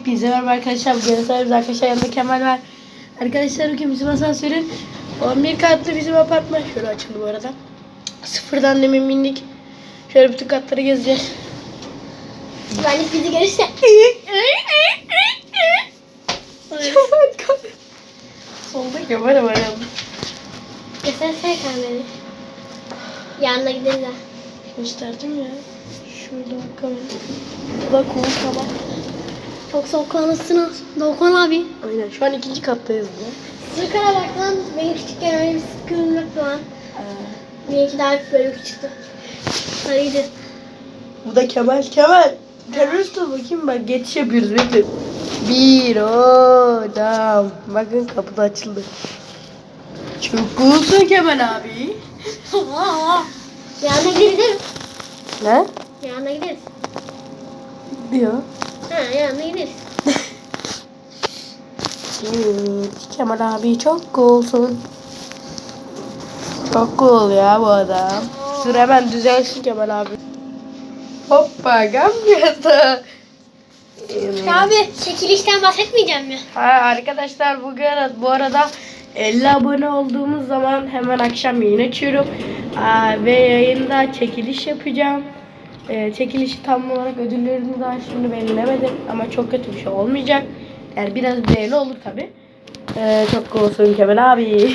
Hepinize merhaba arkadaşlar. Bugün sahibiz arkadaşlar. Yanımda Kemal var. Arkadaşlar bugün bizim asansörün 11 katlı bizim apartman. Şöyle açıldı bu arada. Sıfırdan demin bindik. Şöyle bütün katları gezeceğiz. Güvenlik bizi görürse. Solda kamera var ya. Geçen sen kamera. Yanına gideriz ha. Gösterdim ya. Şurada kamera. Bu da tamam. Çok soğuk olmasın Doğukan abi. Aynen şu an ikinci kattayız ya. Sıkara bak lan. Benim küçükken öyle bir sıkıntım yoktu lan. Ee, Benimki daha böyle çıktı. Hadi gidelim. Bu da Kemal. Kemal. Terörist ol bakayım bak geçiş yapıyoruz bekle. Bir adam. Bakın kapı da açıldı. Çok coolsun Kemal abi. Yanına gideriz. Ne? Yanına gideriz. Diyor. Ha yanına gideriz. Evet. Kemal abi çok coolsun. Çok cool ya bu adam. Dur hemen düzelsin Kemal abi. Hoppa gamyata. Evet. Abi çekilişten bahsetmeyeceğim mi? Ha, arkadaşlar bugün bu arada 50 abone olduğumuz zaman hemen akşam yayın açıyorum. Aa, ve yayında çekiliş yapacağım. Ee, çekilişi tam olarak ödüllerini daha şimdi belirlemedim ama çok kötü bir şey olmayacak. Yani biraz değerli olur tabi. Ee, çok olsun Kemal abi.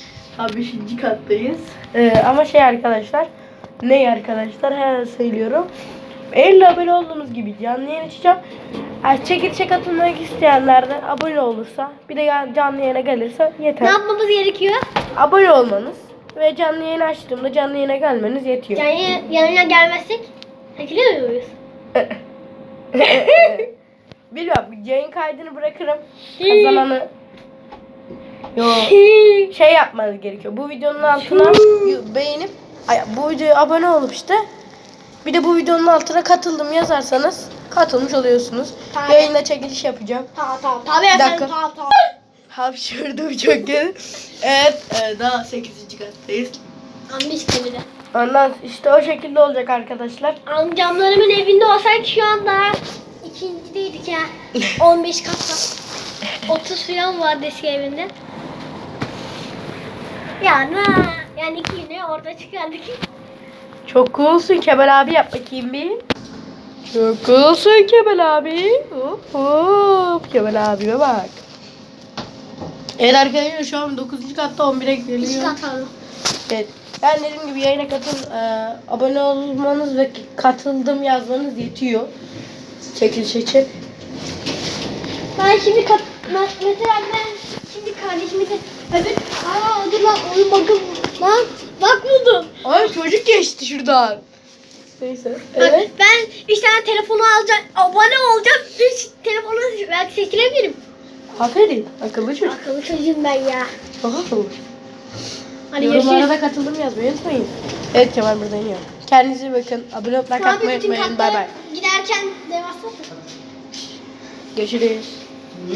ha 5. kattayız. Ee, ama şey arkadaşlar. Ne arkadaşlar? Hemen söylüyorum. 50 abone olduğunuz gibi canlı yayın açacağım. Yani çekilişe katılmak isteyenler de abone olursa bir de canlı yayına gelirse Ne yeter. yapmamız gerekiyor? Abone olmanız ve canlı yayın açtığımda canlı yayına gelmeniz yetiyor. Yani yanına gelmezsek çekiliyor muyuz? Bilmiyorum yayın kaydını bırakırım. Kazananı Yo şey yapmanız gerekiyor. Bu videonun altına beğenip ay, bu videoya abone olup işte bir de bu videonun altına katıldım yazarsanız katılmış oluyorsunuz. Tamam. Yayında çekiliş yapacağım. Tamam tamam. Tabii efendim tamam tamam. Hapşırdım çok kötü. Evet e, daha 8. kattayız. Ambiş gibi de. Ondan işte o şekilde olacak arkadaşlar. Amcamlarımın evinde olsaydı şu anda ikincideydik ya. 15 kat var. 30 falan vardı eski evinde. Yani yani iki yine orada çıkardık. Çok coolsun Kemal abi yap bakayım bir. Çok coolsun Kemal abi. Hop hop Kemal abime bak. Evet arkadaşlar şu an 9. katta 11'e İki geliyor. kat var. Evet. Ben dediğim gibi yayına katıl, e, abone olmanız ve katıldım yazmanız yetiyor. Çekiliş için. Ben şimdi kat mesela ben şimdi kardeşimi de evet aa dur lan oyun bakın lan bak buldum. Ay çocuk geçti şuradan. Neyse. Bak, Evet. ben üç tane telefonu alacağım, abone olacağım, üç telefonu belki seçilebilirim. Aferin. Akıllı çocuk. Akıllı çocuğum ben ya. Çok akıllı. Hadi Yorumlara da katıldım yazmayı unutmayın. Evet Kemal burada iniyor. Kendinize iyi bakın. Abone olmayı Abi atmayı bütün unutmayın. Bay bay. katlara Giderken devasa. Görüşürüz.